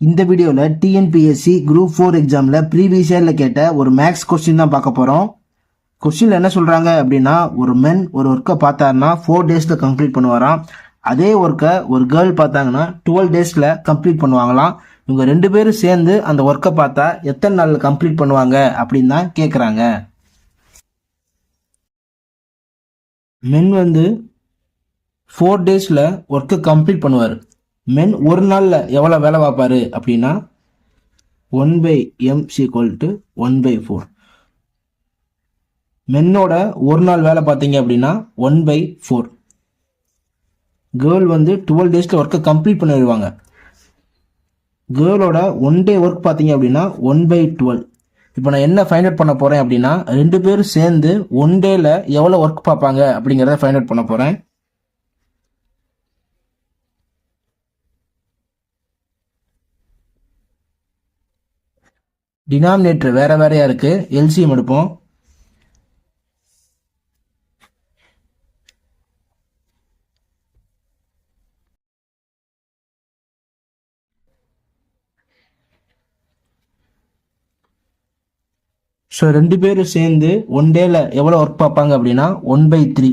இந்த வீடியோவில் TNPSC group four எக்ஸாமில் ப்ரீவியஸ் இயரில் கேட்ட ஒரு மேக்ஸ் கொஸ்டின் தான் பார்க்க போகிறோம் கொஸ்டினில் என்ன சொல்கிறாங்க அப்படின்னா ஒரு மென் ஒரு ஒர்க்கை பார்த்தாருன்னா ஃபோர் டேஸில் கம்ப்ளீட் பண்ணுவாராம். அதே ஒர்க்கை ஒரு கேர்ள் பார்த்தாங்கன்னா டுவெல் டேஸில் கம்ப்ளீட் பண்ணுவாங்களாம். இவங்க ரெண்டு பேரும் சேர்ந்து அந்த ஒர்க்கை பார்த்தா எத்தனை நாளில் கம்ப்ளீட் பண்ணுவாங்க அப்படின்னு தான் கேட்குறாங்க மென் வந்து ஃபோர் டேஸில் ஒர்க்கை கம்ப்ளீட் பண்ணுவார். மென் ஒரு நாளில் எவ்வளோ வேலை பார்ப்பாரு அப்படின்னா one by M equal to one by four மென்னோட ஒரு நாள் வேலை பார்த்தீங்க அப்படின்னா ஒன் பை ஃபோர் கேர்ள் வந்து டுவெல் டேஸில் ஒர்க்கை கம்ப்ளீட் பண்ணிடுவாங்க. கேர்ளோட ஒன் டே ஒர்க் பார்த்தீங்க அப்படின்னா ஒன் பை டுவெல் இப்போ நான் என்ன ஃபைண்ட் அவுட் பண்ண போகிறேன் அப்படின்னா ரெண்டு பேரும் சேர்ந்து ஒன் டேல எவ்வளோ ஒர்க் பார்ப்பாங்க அப்படிங்கிறத ஃபைண்ட் அவுட் பண்ண போகிறேன் டினாமினேட்டர் வேற வேறையா இருக்கு. எல்சிஎம் எடுப்போம். ஸோ ரெண்டு பேரும் சேர்ந்து ஒன் டேல எவ்வளோ ஒர்க் பார்ப்பாங்க அப்படின்னா ஒன் பை த்ரீ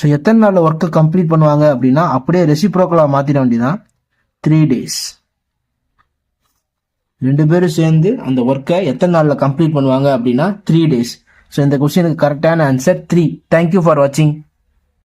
ஸோ எத்தனை நாளில் ஒர்க்கை கம்ப்ளீட் பண்ணுவாங்க அப்படின்னா அப்படியே ரெசிப்ரோக்கலாக மாற்றிட வேண்டியதான் த்ரீ டேஸ் ரெண்டு பேரும் சேர்ந்து அந்த ஒர்க்கை எத்தனை நாளில் கம்ப்ளீட் பண்ணுவாங்க அப்படின்னா த்ரீ டேஸ் ஸோ இந்த கொஸ்டினுக்கு கரெக்டான ஆன்சர் த்ரீ தேங்க்யூ ஃபார் வாட்சிங்